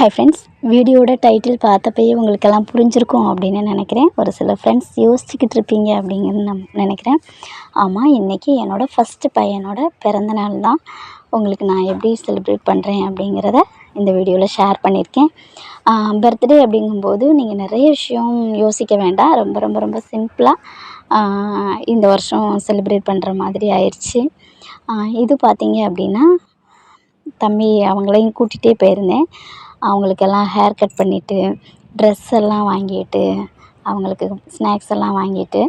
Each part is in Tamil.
ஹாய் ஃப்ரெண்ட்ஸ் வீடியோட டைட்டில் பார்த்தப்பயே உங்களுக்கெல்லாம் புரிஞ்சிருக்கும் அப்படின்னு நினைக்கிறேன். ஒரு சில ஃப்ரெண்ட்ஸ் யோசிச்சுக்கிட்டு இருப்பீங்க அப்படிங்கிறது நான் நினைக்கிறேன். ஆமாம் இன்றைக்கி என்னோடய ஃபஸ்ட்டு பையனோட பிறந்த நாள் தான். உங்களுக்கு நான் எப்படி செலிப்ரேட் பண்ணுறேன் அப்படிங்கிறத இந்த வீடியோவில் ஷேர் பண்ணியிருக்கேன். பர்த்டே அப்படிங்கும்போது நீங்கள் நிறைய விஷயம் யோசிக்க வேண்டாம். ரொம்ப ரொம்ப ரொம்ப சிம்பிளாக இந்த வருஷம் செலிப்ரேட் பண்ணுற மாதிரி ஆயிடுச்சு இது பார்த்தீங்க அப்படின்னா தம்பி அவங்களையும் கூட்டிகிட்டே போயிருந்தேன். அவங்களுக்கெல்லாம் ஹேர் கட் பண்ணிவிட்டு ட்ரெஸ் எல்லாம் வாங்கிட்டு அவங்களுக்கு ஸ்நாக்ஸ் எல்லாம் வாங்கிட்டு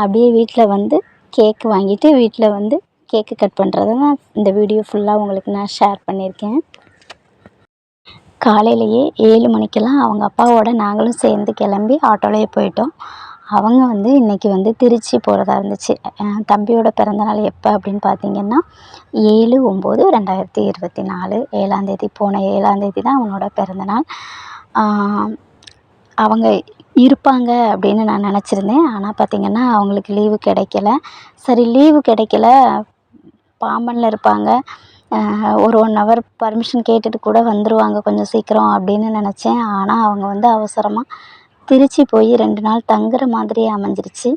அப்படியே வீட்டில் வந்து கேக் வாங்கிட்டு வீட்டில் வந்து கேக்கு கட் பண்ணுறத தான் இந்த வீடியோ ஃபுல்லாக உங்களுக்கு நான் ஷேர் பண்ணியிருக்கேன். காலையிலேயே ஏழு மணிக்கெல்லாம் அவங்க அப்பாவோட நாங்களும் சேர்ந்து கிளம்பி ஆட்டோலேயே போயிட்டோம். அவங்க வந்து இன்றைக்கி வந்து திருச்சி போகிறதா இருந்துச்சு. தம்பியோட பிறந்தநாள் எப்போ அப்படின்னு பார்த்தீங்கன்னா ஏழு ஒம்பது ரெண்டாயிரத்தி இருபத்தி நாலு ஏழாந்தேதி போன ஏழாந்தேதி தான் அவனோட பிறந்தநாள். அவங்க இருப்பாங்க அப்படின்னு நான் நினச்சிருந்தேன். ஆனால் பார்த்திங்கன்னா அவங்களுக்கு லீவு கிடைக்கல. சரி லீவு கிடைக்கல. பாம்பனில் இருப்பாங்க. ஒரு ஒன் ஹவர் பர்மிஷன் கேட்டுட்டு கூட வந்துடுவாங்க கொஞ்சம் சீக்கிரம் அப்படின்னு நினச்சேன். ஆனால் அவங்க வந்து அவசரமாக திருச்சி போய் ரெண்டு நாள் தங்குற மாதிரி அமைஞ்சிருச்சு.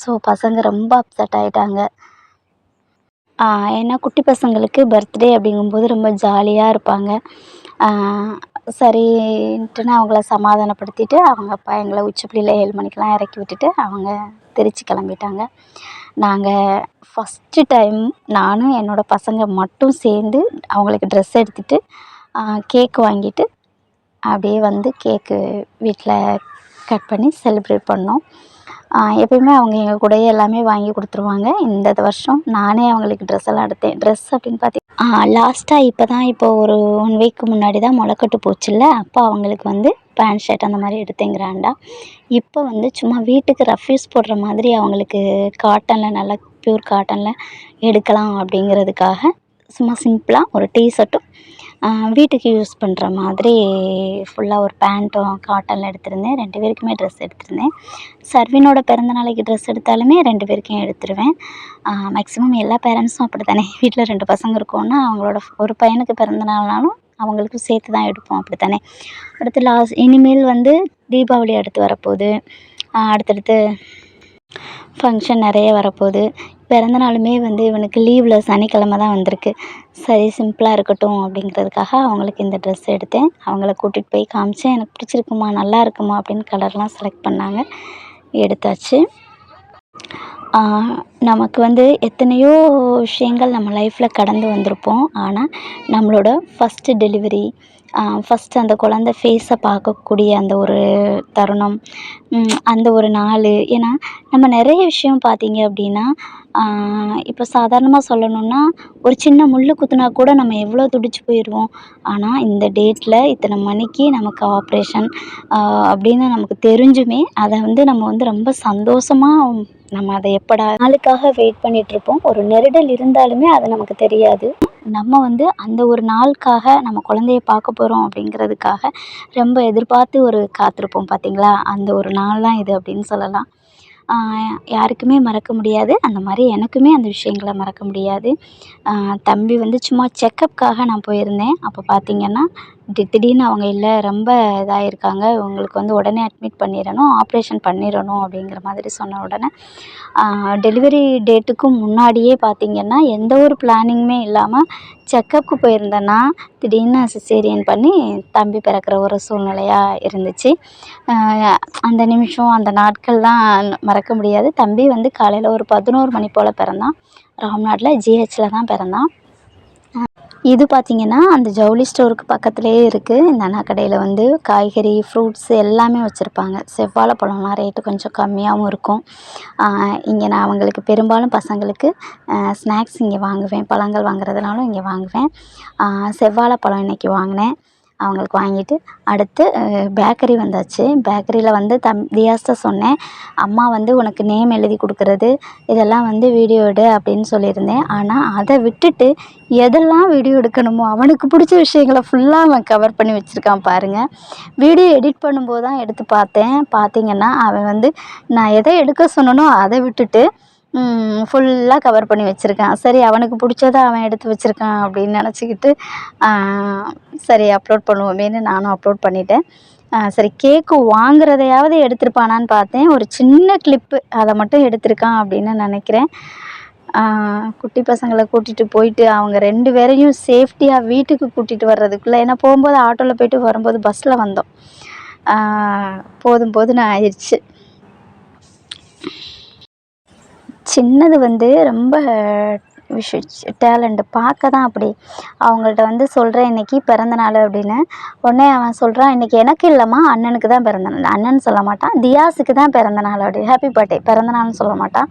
ஸோ பசங்க ரொம்ப அப்செட் ஆகிட்டாங்க ஏன்னா குட்டி பசங்களுக்கு பர்த்டே அப்படிங்கும்போது ரொம்ப ஜாலியாக இருப்பாங்க. சரின்ட்டுன்னு அவங்கள சமாதானப்படுத்திட்டு அவங்க அப்பா எங்களை உச்சிப்புள்ளியில் ஏழு மணிக்கெலாம் இறக்கி விட்டுட்டு அவங்க திருச்சி கிளம்பிட்டாங்க. நாங்கள் ஃபஸ்ட்டு டைம் நானும் என்னோடய பசங்க மட்டும் சேர்ந்து அவங்களுக்கு ட்ரெஸ் எடுத்துகிட்டு கேக் வாங்கிட்டு அப்படியே வந்து கேக்கு வீட்டில் கட் பண்ணி செலிப்ரேட் பண்ணோம். எப்பயுமே அவங்க எங்கள் கூடயே எல்லாமே வாங்கி கொடுத்துருவாங்க. இந்த வருஷம் நானே அவங்களுக்கு ட்ரெஸ் எல்லாம் எடுத்தேன். ட்ரெஸ் அப்படின்னு பார்த்தீங்கன்னா லாஸ்ட்டாக இப்போ தான் இப்போ ஒரு ஒன் வீக்கு முன்னாடி தான் முளைக்கட்டு போச்சுல்ல. அப்போ அவங்களுக்கு வந்து பேண்ட் ஷர்ட் அந்த மாதிரி எடுத்தேன் கிராண்டாக இப்போ வந்து சும்மா வீட்டுக்கு ரஃப்யூஸ் போடுற மாதிரி அவங்களுக்கு காட்டனில் நல்லா ப்யூர் காட்டனில் எடுக்கலாம் அப்படிங்கிறதுக்காக சும்மா சிம்பிளாக ஒரு டீ ஷர்ட்டும் வீட்டுக்கு யூஸ் பண்ணுற மாதிரி ஃபுல்லாக ஒரு பேண்ட்டும் காட்டனில் எடுத்திருந்தேன். ரெண்டு பேருக்குமே ட்ரெஸ் எடுத்திருந்தேன். சர்வினோட பிறந்த நாளைக்கு ட்ரெஸ் எடுத்தாலுமே ரெண்டு பேருக்கும் எடுத்துருவேன். மேக்ஸிமம் எல்லா பேரண்ட்ஸும் அப்படி தானே வீட்டில் ரெண்டு பசங்க இருக்கோன்னா அவங்களோட ஒரு பையனுக்கு பிறந்த நாள்னாலும் அவங்களுக்கும் சேர்த்து தான் எடுப்போம் அப்படி தானே அடுத்து லாஸ்ட் இனிமேல் வந்து தீபாவளி அடுத்து வரப்போகுது. அடுத்தடுத்து ஃபங்க்ஷன் நிறைய வரப்போகுது. பிறந்த நாளுமே வந்து இவனுக்கு லீவில் சனிக்கிழம தான் வந்திருக்கு. சரி சிம்பிளாக இருக்கட்டும் அப்படிங்கிறதுக்காக அவங்களுக்கு இந்த ட்ரெஸ் எடுத்தேன். அவங்கள கூட்டிகிட்டு போய் காமிச்சேன். எனக்கு பிடிச்சிருக்குமா நல்லா இருக்குமா அப்படின்னு கலர்லாம் செலக்ட் பண்ணாங்க. எடுத்தாச்சு. நமக்கு வந்து எத்தனையோ விஷயங்கள் நம்ம லைஃப்பில் கடந்து வந்திருப்போம். ஆனால் நம்மளோட ஃபஸ்ட்டு டெலிவரி ஃபஸ்ட்டு அந்த குழந்த ஃபேஸை பார்க்கக்கூடிய அந்த ஒரு தருணம் அந்த ஒரு நாள். ஏன்னா நம்ம நிறைய விஷயம் பார்த்தீங்க அப்படின்னா இப்போ சாதாரணமாக சொல்லணுன்னா ஒரு சின்ன முள் குத்துனா கூட நம்ம எவ்வளோ துடிச்சு போயிடுவோம். ஆனால் இந்த டேட்டில் இத்தனை மணிக்கு நமக்கு ஆப்ரேஷன் அப்படின்னு நமக்கு தெரிஞ்சுமே அதை வந்து நம்ம வந்து ரொம்ப சந்தோஷமாக நம்ம அதை எப்படா நாளுக்காக வெயிட் பண்ணிகிட்ருப்போம் ஒரு நெருடல் இருந்தாலுமே அது நமக்கு தெரியாது. நம்ம வந்து அந்த ஒரு நாளுக்காக நம்ம குழந்தைய பார்க்க போகிறோம் அப்படிங்கிறதுக்காக ரொம்ப எதிர்பார்த்து ஒரு காத்திருப்போம் பார்த்தீங்களா அந்த ஒரு நாள் தான் இது அப்படின்னு சொல்லலாம். யாருக்குமே மறக்க முடியாது. அந்த மாதிரி எனக்குமே அந்த விஷயங்களை மறக்க முடியாது. தம்பி வந்து சும்மா செக்கப்காக நான் போயிருந்தேன். அப்போ பார்த்திங்கன்னா திடீர்னு அவங்க இல்லை ரொம்ப இதாகிருக்காங்க உங்களுக்கு வந்து உடனே அட்மிட் பண்ணிடணும் ஆப்ரேஷன் பண்ணிடணும் அப்படிங்கிற மாதிரி சொன்ன உடனே டெலிவரி டேட்டுக்கு முன்னாடியே பார்த்திங்கன்னா எந்த ஒரு பிளானிங்குமே இல்லாமல் செக்கப்புக்கு போயிருந்தேன்னா திடீர்னு சிசேரியன் பண்ணி தம்பி பிறக்கிற ஒரு சூழ்நிலையாக இருந்துச்சு. அந்த நிமிஷம் அந்த நாட்கள் தான் மறக்க முடியாது. தம்பி வந்து காலையில் ஒரு பதினோரு மணி போல் பிறந்தான். ராம்நாட்டில் ஜிஹெச்சில் தான் பிறந்தான். இது பார்த்திங்கன்னா அந்த ஜவுளி ஸ்டோருக்கு பக்கத்துலேயே இருக்குது இந்த அண்ணா கடையில் வந்து காய்கறி ஃப்ரூட்ஸ் எல்லாமே வச்சுருப்பாங்க. செவ்வாழை பழம்லாம் ரேட்டு கொஞ்சம் கம்மியாகவும் இருக்கும். இங்கே நான் அவங்களுக்கு பெரும்பாலும் பசங்களுக்கு ஸ்நாக்ஸ் இங்கே வாங்குவேன். பழங்கள் வாங்குறதுனாலும் இங்கே வாங்குவேன். செவ்வாழை பழம் இன்றைக்கி வாங்கினேன். அவங்களுக்கு வாங்கிட்டு அடுத்து பேக்கரி வந்தாச்சு. பேக்கரியில் வந்து தம் தியாஸ்ட்ட சொன்னேன். அம்மா வந்து உனக்கு நேம் எழுதி கொடுக்குறது இதெல்லாம் வந்து வீடியோ எடு அப்படின்னு சொல்லியிருந்தேன். ஆனால் அதை விட்டுட்டு எதெல்லாம் வீடியோ எடுக்கணுமோ அவனுக்கு பிடிச்ச விஷயங்களை ஃபுல்லாக அவன் கவர் பண்ணி வச்சுருக்கான் பாருங்கள் வீடியோ எடிட் பண்ணும்போது தான் எடுத்து பார்த்தேன். பார்த்திங்கன்னா அவன் வந்து நான் எதை எடுக்க சொன்னனோ அதை விட்டுட்டு ஃபுல்லாக கவர் பண்ணி வச்சுருக்கேன். சரி அவனுக்கு பிடிச்சத அவன் எடுத்து வச்சுருக்கான் அப்படின்னு நினச்சிக்கிட்டு சரி அப்லோட் பண்ணுவோமேன்னு நானும் அப்லோட் பண்ணிட்டேன். சரி கேக்கு வாங்குறதையாவது எடுத்திருப்பானான்னு பார்த்தேன். ஒரு சின்ன கிளிப்பு அதை மட்டும் எடுத்திருக்கான் அப்படின்னு நினைக்கிறேன். குட்டி பசங்களை கூட்டிகிட்டு போயிட்டு அவங்க ரெண்டு பேரையும் சேஃப்டியாக வீட்டுக்கு கூட்டிகிட்டு வர்றதுக்குள்ளே ஏன்னா போகும்போது ஆட்டோவில் போயிட்டு வரும்போது பஸ்ஸில் வந்தோம். போதும் போதும்னு ஆயிடுச்சு. சின்னது வந்து ரொம்ப விஷ் டேலண்ட்டு பார்க்க தான் அப்படி. அவங்கள்ட்ட வந்து சொல்கிறேன் இன்றைக்கி பிறந்த நாள் அப்படின்னு. உடனே அவன் சொல்கிறான் இன்றைக்கி எனக்கு இல்லைம்மா அண்ணனுக்கு தான் பிறந்த நாள். அண்ணன் சொல்ல மாட்டான் தியாஸுக்கு தான் பிறந்த நாள் அப்படி. ஹாப்பி பர்த்டே பிறந்த நாள்னு சொல்ல மாட்டான்.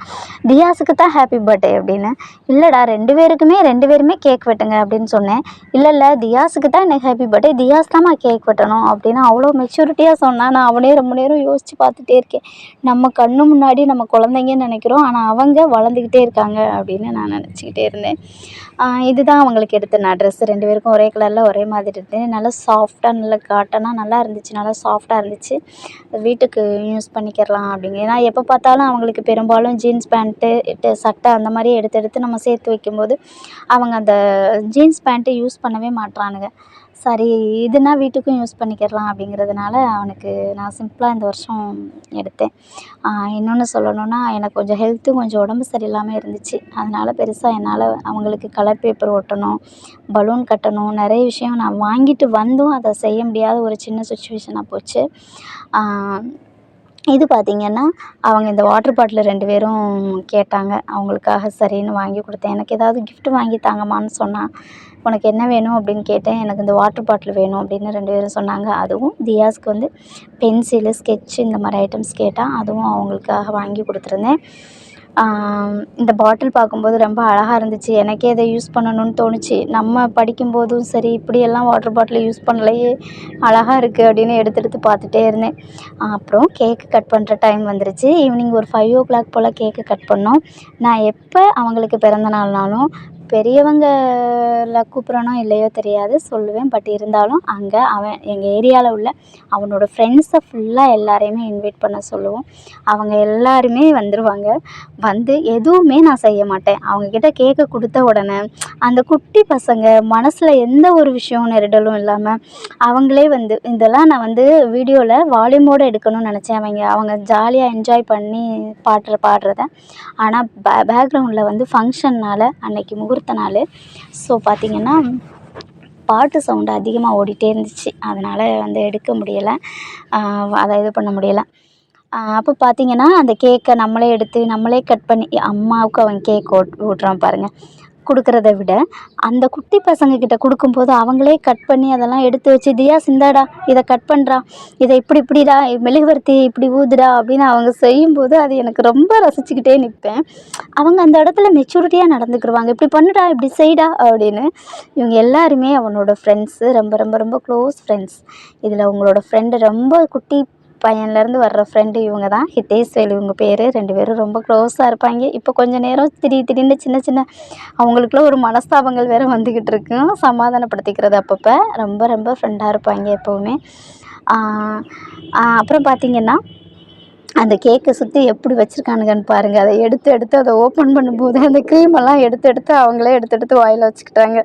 தியாஸுக்கு தான் ஹாப்பி பர்த்டே அப்படின்னு. இல்லைடா ரெண்டு பேருக்குமே ரெண்டு பேருமே கேக் வெட்டுங்க அப்படின்னு சொன்னேன். இல்லை இல்லை தியாஸுக்கு தான் எனக்கு ஹாப்பி பர்த்டே தியாஸ் தான்மா கேக் வெட்டணும் அப்படின்னு அவ்வளோ மெச்சூரிட்டியாக சொன்னான். நான் அவனே ரொம்ப நேரம் யோசித்து பார்த்துட்டே இருக்கேன். நம்ம கண்ணு முன்னாடி நம்ம குழந்தைங்கன்னு நினைக்கிறோம் ஆனால் அவங்க வளர்ந்துக்கிட்டே இருக்காங்க அப்படின்னு நான் நினச்சிக்கிட்டேன் பேசிக்கிட்டே இருந்தேன். இதுதான் அவங்களுக்கு எடுத்த நான் ட்ரெஸ்ஸு ரெண்டு பேருக்கும் ஒரே கலரில் ஒரே மாதிரி இருந்தது. நல்லா சாஃப்டாக நல்லா காட்டனாக நல்லா இருந்துச்சு. நல்லா சாஃப்டாக இருந்துச்சு. வீட்டுக்கு யூஸ் பண்ணிக்கிறலாம் அப்படிங்க. ஏன்னா எப்போ பார்த்தாலும் அவங்களுக்கு பெரும்பாலும் ஜீன்ஸ் பேண்ட்டு சட்டை அந்த மாதிரி எடுத்து எடுத்து நம்ம சேர்த்து வைக்கும்போது அவங்க அந்த ஜீன்ஸ் பேண்ட்டு யூஸ் பண்ணவே மாட்றானுங்க. சரி இதுனா வீட்டுக்கும் யூஸ் பண்ணிக்கிடலாம் அப்படிங்கிறதுனால அவனுக்கு நான் சிம்பிளாக இந்த வருஷம் எடுத்தேன். இன்னொன்று சொல்லணுன்னா எனக்கு கொஞ்சம் ஹெல்த்தும் கொஞ்சம் உடம்பு சரியில்லாமல் இருந்துச்சு. அதனால் பெருசாக என்னால் அவங்களுக்கு கலர் பேப்பர் ஒட்டணும் பலூன் கட்டணும் நிறைய விஷயம் நான் வாங்கிட்டு வந்தும் அதை செய்ய முடியாத ஒரு சின்ன சுச்சுவேஷனாக போச்சு. இது பார்த்திங்கன்னா அவங்க இந்த வாட்டர் பாட்டில் ரெண்டு பேரும் கேட்டாங்க. அவங்களுக்காக சரின்னு வாங்கி கொடுத்தேன். எனக்கு ஏதாவது கிஃப்ட்டு வாங்கி தாங்கம்மான்னு சொன்னால் உனக்கு என்ன வேணும் அப்படின்னு கேட்டேன் எனக்கு இந்த வாட்டர் பாட்டில் வேணும் அப்படின்னு ரெண்டு பேரும் சொன்னாங்க. அதுவும் தியாஸ்க்கு வந்து பென்சிலு ஸ்கெட்சு இந்த மாதிரி ஐட்டம்ஸ் கேட்டால் அதுவும் அவங்களுக்காக வாங்கி கொடுத்துருந்தேன். இந்த பாட்டில் பார்க்கும்போது ரொம்ப அழகாக இருந்துச்சு. எனக்கே இதை யூஸ் பண்ணணும்னு தோணுச்சு. நம்ம படிக்கும்போதும் சரி இப்படியெல்லாம் வாட்டர் பாட்டில் யூஸ் பண்ணலையே அழகாக இருக்குது அப்படின்னு எடுத்து எடுத்து பார்த்துட்டே இருந்தேன். அப்புறம் கேக்கு கட் பண்ணுற டைம் வந்துருச்சு. ஈவினிங் ஒரு ஃபைவ் ஓ கிளாக் போல் கேக்கு கட் பண்ணோம். நான் எப்போ அவங்களுக்கு பிறந்த நாள்னாலும் பெரியவங்கள கூப்பிட்றனோ இல்லையோ தெரியாது சொல்லுவேன். பட் இருந்தாலும் அங்கே அவன் எங்கள் ஏரியாவில் உள்ள அவனோட ஃப்ரெண்ட்ஸை ஃபுல்லாக எல்லாரையுமே இன்வைட் பண்ண சொல்லுவோம். அவங்க எல்லாருமே வந்துடுவாங்க வந்து எதுவுமே நான் செய்ய மாட்டேன். அவங்கக்கிட்ட கேட்க கொடுத்த உடனே அந்த குட்டி பசங்க மனசில் எந்த ஒரு விஷயம் நெருடலும் இல்லாமல் அவங்களே வந்து இதெல்லாம் நான் வந்து வீடியோவில் வால்யூமோடு எடுக்கணும்னு நினச்சேன் அவங்க. அவங்க ஜாலியாக என்ஜாய் பண்ணி பாடுற பாடுறத. ஆனால் பே பேக்ரவுண்டில் வந்து ஃபங்க்ஷன்னால் அன்னைக்கு முகூர்த்த முகூர்த்த நாள். ஸோ பார்த்திங்கன்னா பாட்டு சவுண்டு அதிகமாக ஓடிட்டே இருந்துச்சு. அதனால் வந்து எடுக்க முடியலை. அதை இது பண்ண முடியலை. அப்போ பார்த்தீங்கன்னா அந்த கேக்கை நம்மளே எடுத்து நம்மளே கட் பண்ணி அம்மாவுக்கு அவன் கேக் ஓட் ஊட்டுறான் பாருங்கள் கொடுக்குறத விட அந்த குட்டி பசங்கக்கிட்ட கொடுக்கும்போது அவங்களே கட் பண்ணி அதெல்லாம் எடுத்து வச்சு தியா சிந்தாடா இதை கட் பண்ணுறா இதை இப்படி இப்படிடா மெழுகுவர்த்தி இப்படி ஊதுடா அப்படின்னு அவங்க செய்யும்போது அது எனக்கு ரொம்ப ரசிச்சுக்கிட்டே நிற்பேன். அவங்க அந்த இடத்துல மெச்சூரிட்டியாக நடந்துக்கிடுவாங்க இப்படி பண்ணுடா இப்படி செய்டா அப்படின்னு இவங்க எல்லாருமே அவனோட ஃப்ரெண்ட்ஸு ரொம்ப ரொம்ப ரொம்ப க்ளோஸ் ஃப்ரெண்ட்ஸ் இதில் அவங்களோட ஃப்ரெண்டு ரொம்ப குட்டி பையன்லேருந்து வர்ற ஃப்ரெண்டு இவங்க தான் ஹிதேஷ்வேல் இவங்க பேர். ரெண்டு பேரும் ரொம்ப க்ளோஸாக இருப்பாங்க. இப்போ கொஞ்சம் நேரம் திடீர் திடீர்னு சின்ன சின்ன அவங்களுக்குள்ள ஒரு மனஸ்தாபங்கள் வேறு வந்துக்கிட்டு இருக்கும் சமாதானப்படுத்திக்கிறது அப்பப்போ. ரொம்ப ரொம்ப ஃப்ரெண்டாக இருப்பாங்க எப்போவுமே. அப்புறம் பார்த்திங்கன்னா அந்த கேக்கை சுற்றி எப்படி வச்சுருக்கானுங்கன்னு பாருங்கள் அதை எடுத்து எடுத்து அதை ஓப்பன் பண்ணும்போது அந்த க்ரீமெல்லாம் எடுத்து எடுத்து அவங்களே எடுத்து எடுத்து வாயில் வச்சுக்கிட்டாங்க.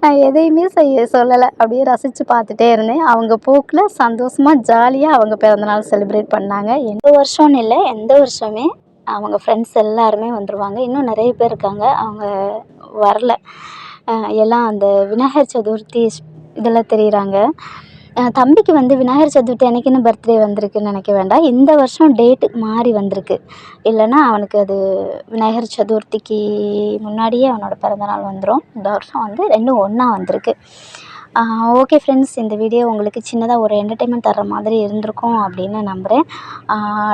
நான் எதையுமே செய்ய சொல்லலை. அப்படியே ரசித்து பார்த்துட்டே இருந்தேன். அவங்க போக்கில் சந்தோஷமாக ஜாலியாக அவங்க பிறந்தநாள் செலிப்ரேட் பண்ணாங்க. எந்த வருஷம்னு இல்லை எந்த வருஷமே அவங்க ஃப்ரெண்ட்ஸ் எல்லாருமே வந்துடுவாங்க இன்னும் நிறைய பேர் இருக்காங்க. அவங்க வரல. எல்லாம் அந்த விநாயகர் சதுர்த்தி இதெல்லாம் தெரியுறாங்க. தம்பிக்கு வந்து விநாயகர் சதுர்த்தி அன்னைக்குன்னு பர்த்டே வந்திருக்குன்னு நினைக்க வேண்டாம். இந்த வருஷம் டேட்டு மாறி வந்திருக்கு. இல்லைன்னா அவனுக்கு அது விநாயகர் சதுர்த்திக்கு முன்னாடியே அவனோட பிறந்தநாள் வந்துடும் இந்த வருஷம் வந்து ரெண்டும் ஒன்றா வந்திருக்கு. ஓகே ஃப்ரெண்ட்ஸ் இந்த வீடியோ உங்களுக்கு சின்னதாக ஒரு என்டர்டெயின்மெண்ட் தர்ற மாதிரி இருந்திருக்கும் அப்படின்னு நம்புகிறேன்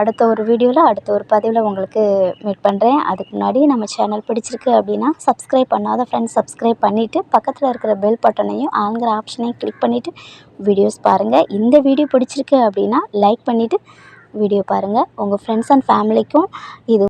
அடுத்த ஒரு வீடியோவில் அடுத்த ஒரு பதிவில் உங்களுக்கு மீட் பண்ணுறேன் அதுக்கு முன்னாடி நம்ம சேனல் பிடிச்சிருக்கு அப்படின்னா சப்ஸ்கிரைப் பண்ணாத ஃப்ரெண்ட்ஸ் சப்ஸ்கிரைப் பண்ணிவிட்டு பக்கத்தில் இருக்கிற பெல் பட்டனையும் ஆளுங்கிற ஆப்ஷனையும் கிளிக் பண்ணிவிட்டு வீடியோஸ் பாருங்கள் இந்த வீடியோ பிடிச்சிருக்கு அப்படின்னா லைக் பண்ணிவிட்டு வீடியோ பாருங்கள் உங்கள் ஃப்ரெண்ட்ஸ் அண்ட் ஃபேமிலிக்கும் இது